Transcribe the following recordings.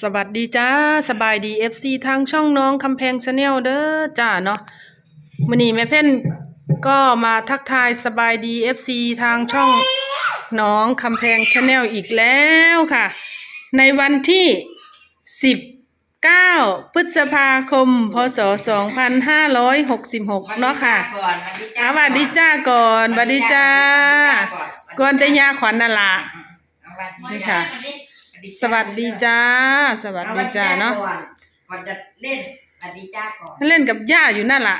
สวัสดีจ้าสบายดี FC ทางช่องน้องคำแพงชาแนลเด้อจ้าเนาะมื้อนี้แม่เพ่นก็มาทักทายสบายดี FC ทางช่องน้องคำแพงชาแนลอีกแล้วค่ะ ในวันที่19พฤษภาคม พศ2566เนาะค่ะอะสวัสดีจ้าก่อนสวัสดีจ้าก่อนแต่ยาขวัญนั่นล่ะนี่ค่ะ สวัสดีจ้า สวัสดีจ้าเนาะก่อนจะเล่นสวัสดีจ้าก่อนเล่นกับย่าอยู่นั่นล่ะ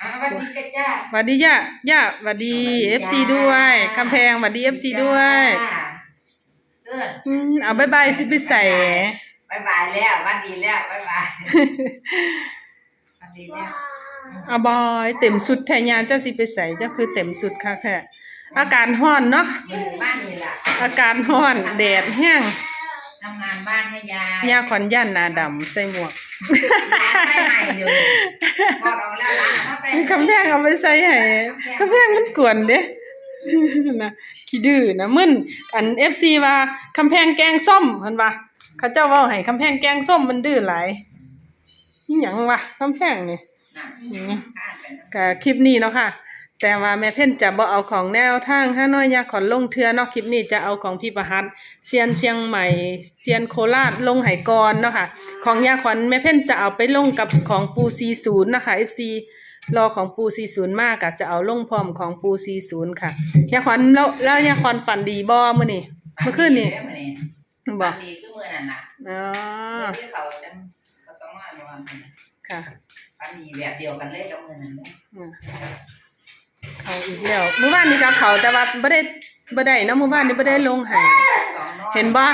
อะสวัสดีจ้าจ้าสวัสดีย่าย่าสวัสดีเอฟซีด้วยคำแพงสวัสดีเอฟซีด้วยเพื่อนอืมเอาบายบายสิไปใส่บายบายแล้วสวัสดีแล้วบายบายสวัสดีแล้วเอาบอยเต็มสุดแทนยาเจ้าสิไปใส่เจ้าคือเต็มสุดค่ะแค่ อากาศร้อนเนาะมือบ้านนี่ล่ะอากาศร้อนแดดแห้งทำงานบ้านให้ยายยาขวัญย่านหนาดำใส่หมวกร้านใส่ใหม่เดี๋ยวนี้พอเราแล้วร้านเขาใส่คำแพงเอาไปใส่ให้คำแพงมันกวนเด้นะขี้ดื้อนะมึนอัน FC ว่าคำแพงแกงส้มเพิ่นว่าเขาเจ้าเว้าให้คำแพงแกงส้มมันดื้อหลายอิหยังวะคำแพงนี่น่ะอืมอ่านไปนะก็คลิปนี้เนาะค่ะ แต่ว่าแม่เพ่นจะบ่เอาของแนวทางห้าน้อยยาขอนลงเทือเนาะคลิปนี้จะเอาของพี่ประหัตเชียนเชียงใหม่เชียนโคราชลงไหกรเนาะค่ะ ของยาขวัญแม่เพ่นจะเอาไปลงกับของปูซีศูนย์นะคะ FC รอของปูซีศูนย์มากก็จะเอาลงพร้อมของปูซีศูนย์ค่ะยาขวัญแล้วแล้วยาขวัญฝันดีบ่มื้อนี้เมื่อคืนนี่ฝัดีเด้อมื้อนี้บ่ฝันดีคือมื้อนั้นน่ะอ๋อเมื่อที่เขาจะเขาสองร้อยประมาณนั้นน่ะค่ะฝันดีแบบเดียวกันเลยกับมื้อนั้นเลยอ่า เขาอีกแล้วเมื่อวานนี้ก็เขาแต่ว่าบ่ได้บ่ได้เนาะเมื่อวานนี้บ่ได้ลงให้สองร้อยเห็นบ่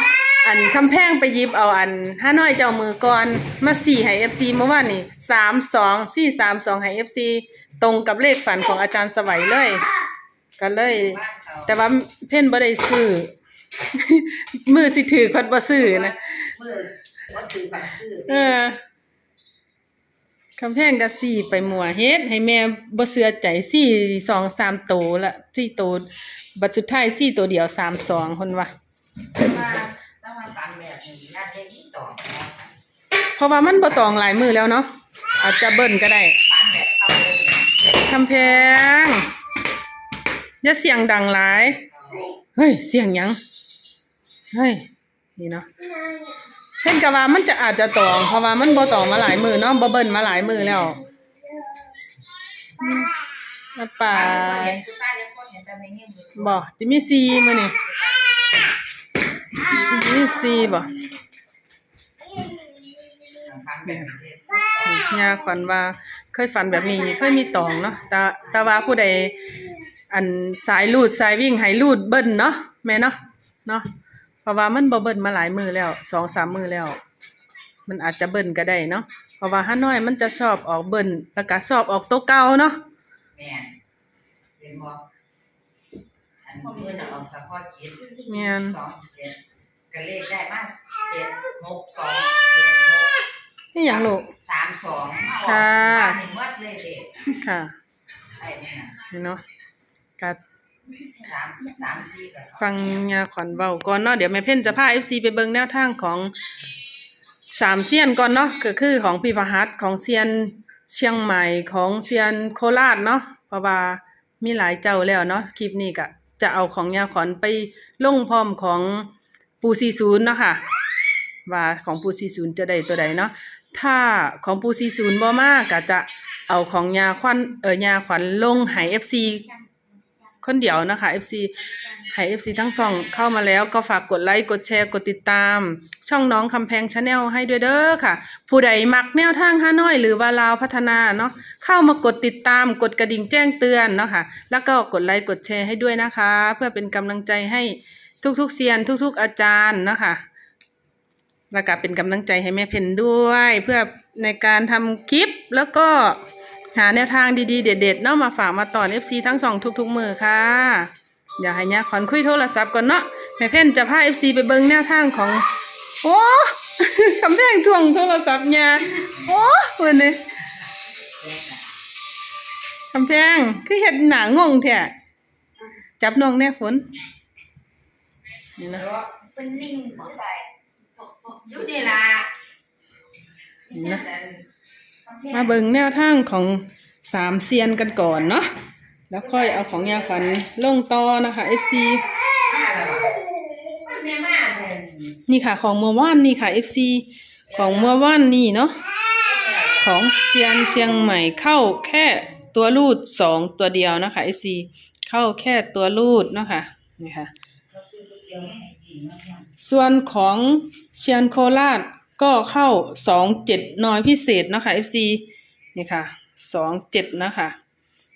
อันคำแพงไปหยิบเอาอันห้าน้อยเจ้ามือก่อนมาสี่ให้ FC เมื่อวานนี้สามสองสี่สามสองให้ FC ตรงกับเลขฝันของอาจารย์สวัยเลยก็เลยบ้านเขาแต่ว่าเพ่นบ่ได้ซื้อมือสิถือคนบ่ซื้อนะมือวัดซื้อฝันซื้อเออ คำแพงก็สี่ไปหมัวเฮ็ดให้แม่บ่เสือใจสี่สองสามโตละสี่โตบัดสุดท้ายสี่ตัวเดียวสามสองคนว่าว่าต้องมาฝันแบบนี้น่าจะยิ่งต่อเพราะว่ามันบ่ตองหลายมือแล้วเนาะอาจจะเบิ่นก็ได้ฝันแบบเอาเลยคำแพงอย่าเสียงดังหลายเฮ้ยเสียงหยังเฮ้ยนี่เนาะ เช่นกับว่ามันจะอาจจะตองเพราะว่ามันบ่ตองมาหลายมือเนาะบ่เบิ่นมาหลายมือแล้วมาป่าเห็นผู้ชายเลี้ยงคนเห็นแต่ไม่เงี้ยมือบ่จะมีซีมื้อนี่จะมีซีบ่ฝันแบบนี้ย่าขวัญว่าเคยฝันแบบนี้เคยมีตองเนาะต่แต่ว่าผู้ใดอันสายลูดสายวิ่งให้ลูดเบิ้ลเนาะแม่เนาะเนาะ ราะว่ามันบ่เบิ้ลมาหลายมือแล้วสองสามมือแล้ว มันอาจจะเบิ้ลก็ได้เนาะเพราะว่าห้าน้อยมันจะชอบออกเบิ้ลแล้วก็ชอบออกโต๊ะเก่าเนาะแม่เห็นบ่อันมือน่ะออกสะพอกินแม่นสองเจ็ดก็เลขได้มาเจ็ดหกสองเจ็ดหกนี่หยังลูกสามสองค่ะบ้านนี่หมดเลยเด็กค่ะไอ้เนี่ยนี่เนาะก็ สามสามสี่ก็ฟังยาขวัญเว้าก่อนเนาะเดี๋ยวแม่เพ่นจะพา FC ไปเบิงแนวทางของสามเซียนก่อนเนาะก็คือของพี่ประหัตของเซียนเชียงใหม่ของเซียนโคราชเนาะเพราะว่ามีหลายเจ้าแล้วเนาะคลิปนี้ก็จะเอาของยาขวัญไปลงพร้อมของปูซีศูนย์เนาะค่ะว่าของปูซีศูนย์จะได้ตัวใดเนาะถ้าของปูซีศูนย์บ่มากก็จะเอาของยาขวัญเออยาขวัญลงให้ FC คนเดียวนะคะ FC ให้ FC ทั้งสองเข้ามาแล้วก็ฝากกดไลค์กดแชร์กดติดตาม ช่องน้องคำแพงชาแนลให้ด้วยเด้อค่ะ ผู้ใดมักแนวทางฮานอย หรือว่าลาวพัฒนาเนาะเข้ามากดติดตามกดกระดิ่งแจ้งเตือนเนาะค่ะแล้วก็กดไลค์กดแชร์ให้ด้วยนะคะ เพื่อเป็นกำลังใจให้ทุกๆเซียนทุก ๆ อาจารย์เนาะค่ะแล้วก็เป็นกำลังใจให้แม่เพนด้วย เพื่อในการทำคลิปแล้วก็ หาแนวทางดีๆ เด็ดๆเนาะมาฝากมาต่อน FC ทั้งสองทุกๆมือค่ะ อย่าให้ยาขอนคุยโทรศัพท์ก่อนเนาะแม่เพ่นจะพา FC ไปเบิ่งแนวทางของ โอ้คำแพงทวงโทรศัพท์ยาโอ้วันนี้คำแพงคือเห็ดหนางงแท้จับน้องแน่ฝนนี่นะแล้วเป็นนิ่งหมดเลยอยู่นี่ล่ะนะ มาเบิ่งแนวทางของสามเซียนกันก่อนเนาะแล้วค่อยเอาของยาขวัญลงต่อนะคะ FC แม่มาเดินนี่ค่ะของเมื่อวานนี่ค่ะ FC ของเมื่อวานนี่เนาะของเซียนเชียงใหม่เข้าแค่ตัวรูดสองตัวเดียวนะคะ FC เข้าแค่ตัวรูดเนาะค่ะนี่ค่ะส่วนของเชียนโคราช ก็เข้าสองเจ็ดน้อยพิเศษนะคะ FC นี่ค่ะสองเจ็ดนะคะ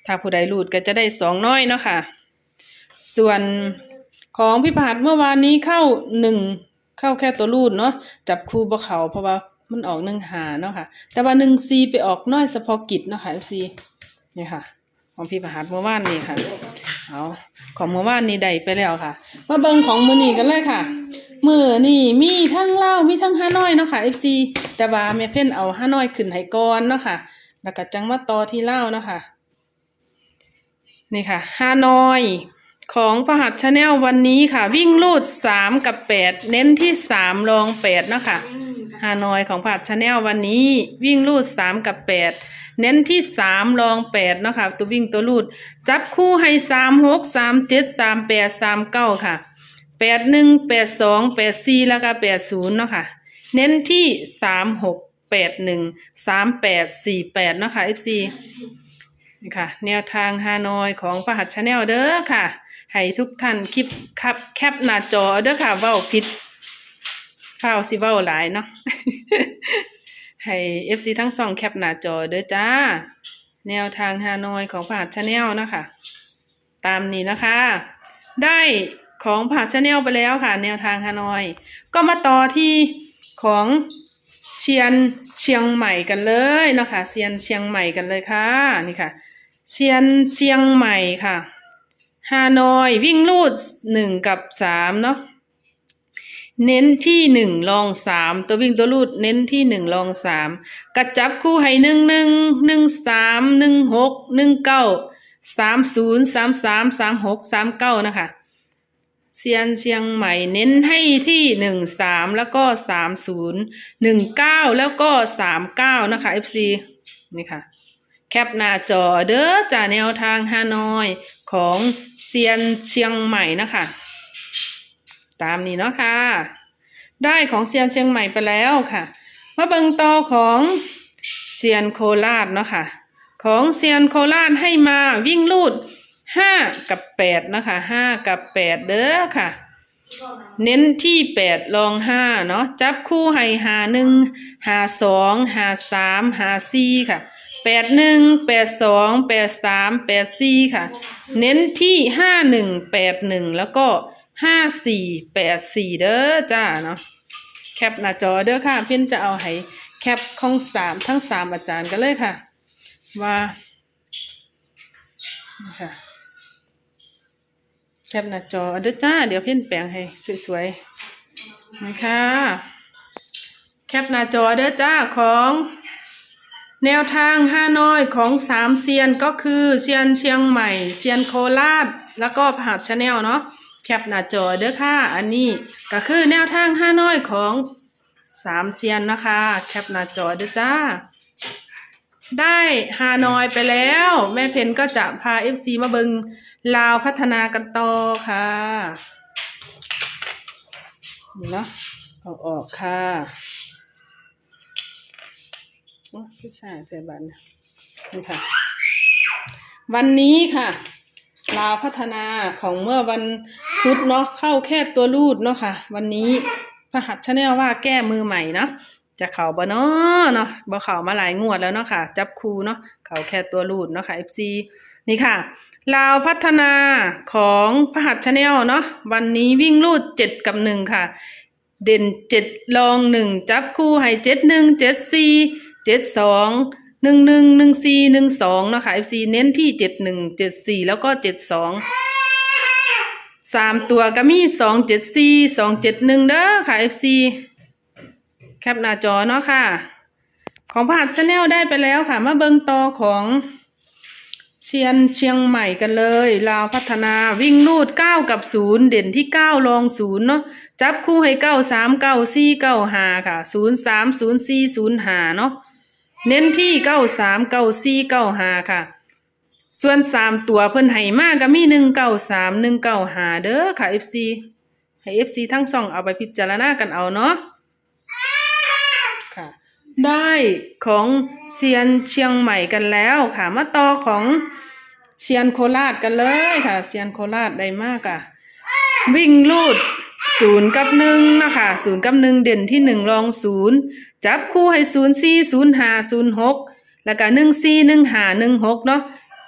ถ้าผู้ใดรูดก็จะได้สองน้อยเนาะค่ะ ส่วนของพี่ผาดเมื่อวานนี้เข้าหนึ่งเข้าแค่ตัวรูดเนาะจับคู่บ่เขาเพราะว่ามันออกหนึ่งหาเนาะค่ะ แต่ว่าหนึ่งซีไปออกน้อยเฉพาะกิจเนาะค่ะ FC นี่ค่ะ ของพี่ผาดเมื่อวานนี้ค่ะ เอาของเมื่อวานนี้ได้ไปแล้วค่ะมาเบิ่งของมือนี้กันเลยค่ะมือนี่มีทั้งเล่ามีทั้งห้าน้อยเนาะค่ะ FC แต่ว่าแม่เพ่นเอาห้าน้อยขึ้นให้ก่อนเนาะค่ะแล้วก็จังมาต่อที่เล่าเนาะค่ะนี่ค่ะห้าน้อยของประหัตชาแนลวันนี้ค่ะ วิ่งลูดสามกับแปดเน้นที่สามรองแปดเนาะค่ะ ฮานอยของประหัตชาแนลวันนี้วิ่งลูดสามกับแปดเน้นที่สามรองแปดเนาะค่ะตัววิ่งตัวลูด จับคู่ให้สามหกสามเจ็ดสามแปดสามเก้าค่ะแปดหนึ่งแปดสองแปดสี่แล้วก็แปดศูนย์เนาะค่ะ เน้นที่สามหกแปดหนึ่งสามแปดสี่แปดเนาะค่ะ FC นี่ค่ะ แนวทางฮานอยของประหัตชาแนลเด้อค่ะ ให้ทุกท่านคลิปครับแคปหน้าจอเด้อค่ะว้าผิด ฟ้าวสิเว้าหลายเนาะให้ FC ทั้งสองแคปหน้าจอเด้อจ้า แนวทางฮานอยของประหัตชาแนลนะคะ ตามนี้นะคะ ได้ของผ่าชาแนลไปแล้วค่ะ แนวทางฮานอย ก็มาต่อที่ของเชียนเชียงใหม่กันเลยนะคะเซียนเชียงใหม่กันเลยค่ะนี่ค่ะเชียนเชียงใหม่ค่ะฮานอยวิ่งลูดหนึ่งกับสามเนาะ เน้นที่หนึ่งลองสามตัววิ่งตัวลูดเน้นที่หนึ่งลองสามกระจับคู่ให้หนึ่งหนึ่งหนึ่งสามหนึ่งหกหนึ่งเก้าสามศูนย์สามสามสามหกสามเก้านะคะเซียนเชียงใหม่เน้นให้ที่หนึ่งสามแล้วก็สามศูนย์หนึ่งเก้าแล้วก็สามเก้านะคะ FC นี่ค่ะแคปหน้าจอเด้อจ่าแนวทางฮานอยของเซียนเชียงใหม่นะคะ ตามนี้เนาะค่ะ ได้ของเซียนเชียงใหม่ไปแล้วค่ะมาเบิงโตของเซียนโคราชเนาะค่ะ ของเซียนโคราชให้มาวิ่งลูดห้ากับแปดนะคะห้ากับแปดเด้อค่ะ เน้นที่แปดลองห้าเนาะจับคู่ให้หาหนึ่งหาสองหาสามหาสี่ค่ะแปดหนึ่งแปดสองแปดสามแปดสี่ค่ะ เน้นที่ห้าหนึ่งแปดหนึ่งแล้วก็ ห้าสี่แปดสี่เด้อจ้าเนาะแคปหน้าจอเด้อค่ะเพี่นจะเอาให้แคปของสามทั้งสามอาจารย์กันเลยค่ะ ว่าค่ะแคปหน้าจอเด้อจ้า เดี๋ยวเพ่นแปลงให้สวยๆนะคะแคปหน้าจอเด้อจ้าของแนวทางฮาน้อยของสามเซียนก็คือเซียนเชียงใหม่เซียนโคราชแล้วก็ผาดชาแนลเนาะ แคปหน้าจอเด้อค่ะ อันนี้ก็คือแนวทางฮาน้อยของสามเซียนนะคะ แคปหน้าจอเด้อจ้า ได้ฮานอยไปแล้ว แม่เพนก็จะพาเอฟซีมาเบิงลาวพัฒนากันต่อค่ะนี่เนาะเอาออกค่ะโอ้พี่สายเจอบันนี่ค่ะ วันนี้ค่ะ ลาวพัฒนาของเมื่อวันพุธเนาะเข้าแค่ตัวรูดเนาะค่ะ วันนี้พหัสชาแนลว่าแก้มือใหม่เนาะจะเข่าบ่เนาะเนาะบ่เข่ามาหลายงวดแล้วเนาะค่ะ จับคูเนาะเข่าแค่ตัวรูดเนาะค่ะ FC นี่ค่ะลาวพัฒนาของพหัสชาแนลเนาะวันนี้วิ่งรูดเจ็ดกับหนึ่งค่ะ เด่นเจ็ดลองหนึ่งจับคู่ให้เจ็ดหนึ่งเจ็ดสี่เจ็ดสอง หนึ่งหนึ่งหนึ่งสี่หนึ่งสองนะคะ FC เน้นที่เจ็ดหนึ่งเจ็ดสี่แล้วก็เจ็ดสองสามตัวก็มีสองเจ็ดสี่สองเจ็ดหนึ่งเด้อค่ะ FC แคปหน้าจอเนาะค่ะ ของพหัสชาแนลได้ไปแล้วค่ะ มาเบิงต่อของเชียนเชียงใหม่กันเลยลาวพัฒนาวิ่งลูดเก้ากับศูนย์เด่นที่เก้ารองศูนย์เนาะจับคู่ให้เก้าสามเก้าสี่เก้าหาค่ะศูนย์สามศูนย์สี่ศูนย์หาเนาะ เน้นที่เก้าสามเก้าสี่เก้าห้าค่ะ ส่วนสามตัวเพิ่นให้มากก็มีหนึ่งเก้าสามหนึ่งเก้าห้าเด้อค่ะ FC ให้ FC ทั้งสองเอาไปพิจารณากันเอาเนาะค่ะ ได้ของเซียนเชียงใหม่กันแล้วค่ะ มาต่อของเซียนโคราชกันเลยค่ะเซียนโคราชได้มากอะ วิ่งลูด ศูนย์กับหนึ่งนะคะศูนย์กับหนึ่งเด่นที่หนึ่งรองศูนย์จับคู่ให้ศูนย์สี่ศูนย์ห้าศูนย์หกแล้วก็หนึ่งสี่หนึ่งห้าหนึ่งหกเนาะ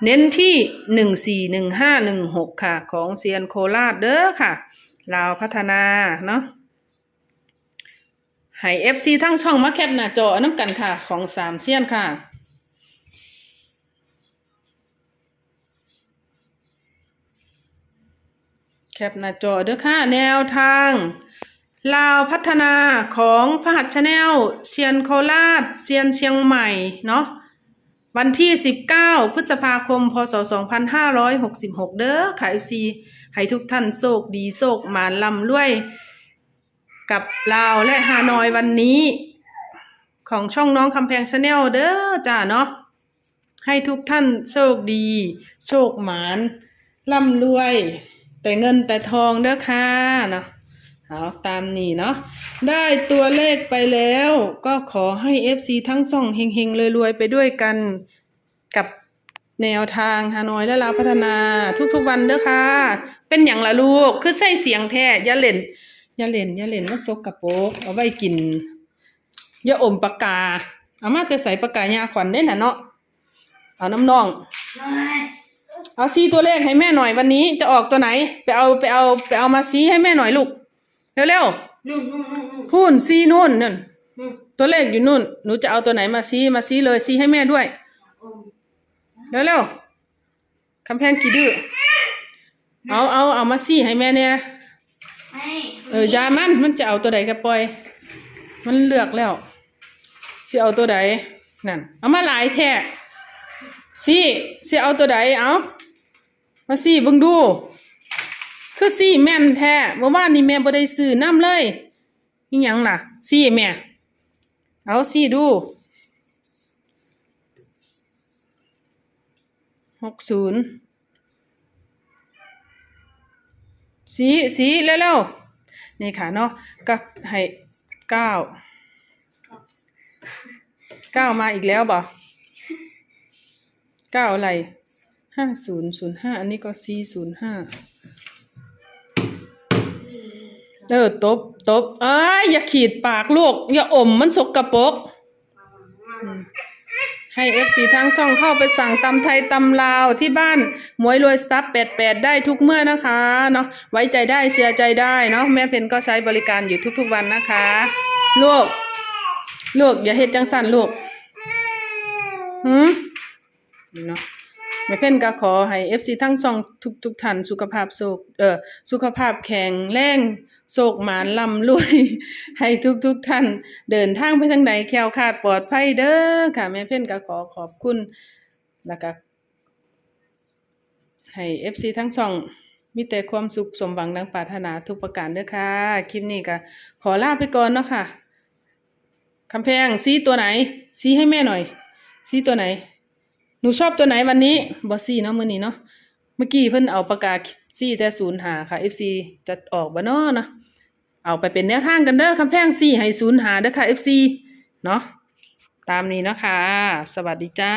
เน้นที่หนึ่งสี่หนึ่งห้าหนึ่งหกค่ะ ของเซียนโคราชเด้อค่ะลาวพัฒนาเนาะให้ FG ทั้งช่องมาแคปหน้าจอน้ำกันค่ะ ของสามเซียนค่ะ แคปหน้าจอเด้อค่ะ แนวทาง ลาวพัฒนาของพหัสชาแนลเชียนโคราชเซียนเชียงใหม่เนาะวันที่ 19 พฤษภาคม พศ 2566 เด้อค่ะ FC ให้ทุกท่านโชคดีโชคหมานลำรวย กับลาวและฮานอยวันนี้ ของช่องน้องคำแพงชาแนลเด้อจ้าเนาะให้ทุกท่านโชคดี โชคหมานร่ำรวย แต่เงินแต่ทองเด้อค่ะเนาะเอาตามนี้เนาะได้ตัวเลขไปแล้ว ก็ขอให้ FC ทั้งช่องเฮงๆรวยๆไปด้วยกันกับแนวทางฮานอยและลาวพัฒนาทุกๆวันเด้อค่ะ เป็นอย่างละลูกคือใส่เสียงแท้อย่าเล่นอย่าเล่นอย่าเล่นมันซกกระโปกเอาไว้กินอย่าอมปากกา เอามาแต่ใส่ปากกายาขวัญได้น่ะเนาะเอาน้ำนอง เอาซีตัวเลขให้แม่หน่อยวันนี้จะออกตัวไหน ไปเอาไปเอาไปเอามาซีให้แม่หน่อยลูกเร็วนู่นนู่นนู่นนู่นๆพูนซีนู่นนั่นนู่นตัวเลขอยู่นู่น หนูจะเอาตัวไหนมาซีมาซีเลยซีให้แม่ด้วย อมเร็วๆคำแพงกี่ดื้อ เอาเอาเอามาซีให้แม่เนี่ยให้เออยามันมันจะเอาตัวใดก็ปล่อย มันเลือกแล้วสิเอาตัวใดนั่น เอามาหลายแท้ สิสิเอาตัวใดเอามาสิเบิ่งดู คือสิแม่นแท้เมื่อวานนี้แม่บ่ได้ซื้อน้ำเลยนี่ยังล่ะสิแม่ เอาสิดูหกศูนย์สีสีเร็วๆนี่ค่ะเนาะก็ให้เก้าเก้ามาอีกแล้วบ่ เก้าอะไรห้าศูนย์ศูนย์ห้าอันนี้ก็สี่ศูนย์ห้าเออตบตบเอ้ยอย่าขีดปากลูก อย่าอมมันสกปรกอืมให้เอฟซีทั้งซ่องเข้าไปสั่งตำไทยตำลาวที่บ้านหมวยรวยซับแปดแปดได้ทุกเมื่อนะคะเนาะไว้ใจได้เสียใจได้เนาะแม่เพนก็ใช้บริการอยู่ทุกๆวันนะคะ ลูก ลูก อย่าเฮ็ดจังสั่นลูกหืม เนาะแม่เพ่นก็ขอให้ FC ทั้งสองทุกทุกท่านสุขภาพโศกเอ่อสุขภาพแข็งแรงโศกหมานลำรวย ให้ทุกทุกท่าน เดินทางไปทางไหนแคล้วคลาดปลอดภัยเด้อค่ะแม่เพ่นก็ขอขอบคุณแล้วก็ให้ FC ทั้งสองมีแต่ความสุขสมหวังดังปรารถนาทุกประการเด้อค่ะ คลิปนี้ก็ขอลาไปก่อนเนาะค่ะคำแพงซีตัวไหน ซีให้แม่หน่อย ซีตัวไหน นูชอบตัวไหนวันนี้บอซี่เนาะมื้อนี้เนาะเมื่อกี้เพิ่นเอาปากกาซี่แต่ศูนย์หาค่ะ FC จะออกบ่เนาะนะเอาไปเป็นแนวทางกันเด้อคำแพงซี่ให้ศูนย์หาเด้อค่ะ FC เนาะตามนี้เนาะค่ะสวัสดีจ้า